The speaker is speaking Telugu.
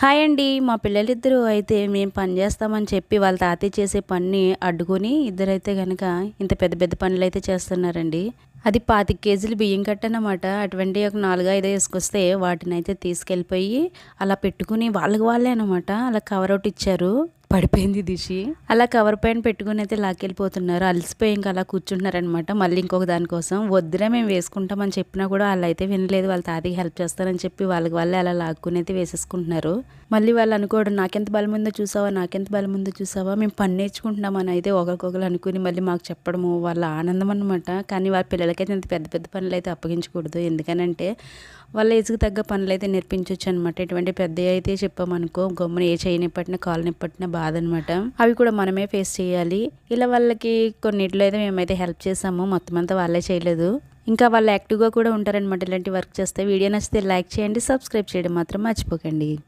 హాయ్ అండి. మా పిల్లలిద్దరూ అయితే మేము పని చేస్తామని చెప్పి వాళ్ళ తాతయ్య చేసే పని అడ్డుకొని ఇద్దరైతే కనుక ఇంత పెద్ద పెద్ద పనులు అయితే చేస్తున్నారండి. అది పాతిక కేజీలు బియ్యం కట్టనమాట. అటువంటి ఒక నాలుగు ఐదు వేసుకొస్తే వాటిని అయితే తీసుకెళ్ళిపోయి అలా పెట్టుకుని వాళ్ళకి వాళ్ళే అనమాట అలా కవర్ అవుట్ ఇచ్చారు. పడిపోయింది దిషి అలా కవర్ పైన పెట్టుకుని అయితే లాక్కెళ్ళిపోతున్నారు. అలసిపోయి ఇంకా అలా కూర్చుంటున్నారనమాట మళ్ళీ ఇంకొక దానికోసం వద్దురా మేము వేసుకుంటామని చెప్పినా కూడా వాళ్ళు అయితే వినలేదు. వాళ్ళ తాతకి హెల్ప్ చేస్తారని చెప్పి వాళ్ళకి వాళ్ళే అలా లాక్కుని అయితే వేసేసుకుంటున్నారు. మళ్ళీ వాళ్ళు అనుకోవడం నాకెంత బలం ఉందో చూసావా? నాకెంత బలం ఉందో చూసావా? మేము పని నేర్చుకుంటున్నామని అయితే ఒకరికొకరు అనుకుని మళ్ళీ మాకు చెప్పడము వాళ్ళ ఆనందం అనమాట కానీ వాళ్ళ పిల్లలకైతే ఇంత పెద్ద పెద్ద పనులు అయితే అప్పగించకూడదు. ఎందుకనంటే వాళ్ళ ఏజ్కి తగ్గ పనులు అయితే నేర్పించవచ్చు అనమాట ఎటువంటి పెద్ద అయితే చెప్పామనుకో గమ్మున ఏ చేయని పట్టినా కాలు బాధ అనమాట అవి కూడా మనమే ఫేస్ చేయాలి. ఇలా వాళ్ళకి కొన్నిట్లో అయితే మేమైతే హెల్ప్ చేసాము. మొత్తం అంతా వాళ్ళే చేయలేదు. ఇంకా వాళ్ళు యాక్టివ్గా కూడా ఉంటారనమాట ఇలాంటి వర్క్ చేస్తే. వీడియో నచ్చితే లైక్ చేయండి సబ్స్క్రైబ్ చేయడం మాత్రం మర్చిపోకండి.